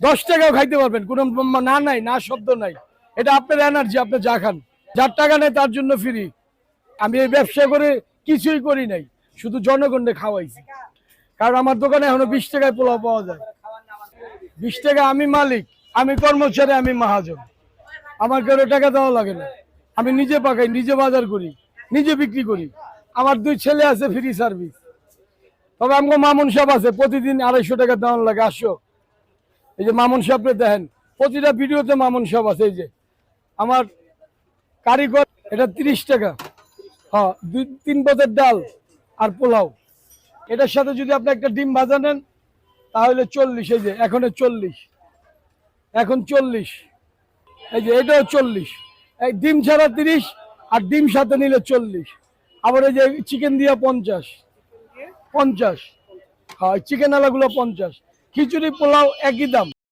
দশ টাকাও খাইতে পারবেন, কোনো না নাই, না শব্দ নাই। এটা আপনার এনার্জি আপনি যা খান। যার টাকা নেই, তার জন্য ফ্রি আমি এই ব্যবসা করে কিছুই করি নাই, শুধু জনগণকে খাওয়াইছি। কারণ আমার দোকানে এখনও বিশ টাকায় পোলাও পাওয়া যায়। বিশ টাকা আমি মালিক, আমি কর্মচারী, আমি মহাজন। আমার কারও টাকা দেওয়া লাগে না। আমি নিজে পাকাই, নিজে বাজার করি, নিজে বিক্রি করি। আমার দুই ছেলে আছে ফ্রি সার্ভিস তবে আমাকে মামুন সাহেব আছে, প্রতিদিন আড়াইশো টাকা দেওয়ার লাগে, আসো। এই যে মামুন সাহেবকে দেখেন, প্রতিটা ভিডিওতে মামুন সাহেব আছে, এই যে। আমার কারিগর, এটা তিরিশ টাকা। হ্যাঁ দুই, তিন পদের ডাল আর পোলাও। এটার সাথে যদি আপনি একটা ডিম ভাজা নেন, তাহলে চল্লিশ, এই যে, এখন চল্লিশ। এখন চল্লিশ। এই যে, এটাও চল্লিশ। এই ডিম ছাড়া তিরিশ, আর ডিম সাথে নিলে চল্লিশ। আবার এই যে, চিকেন দিয়া পঞ্চাশ। পঞ্চাশ। হ্যাঁ চিকেন আলাগুলো পঞ্চাশ। খিচুড়ি পোলাও একই দাম।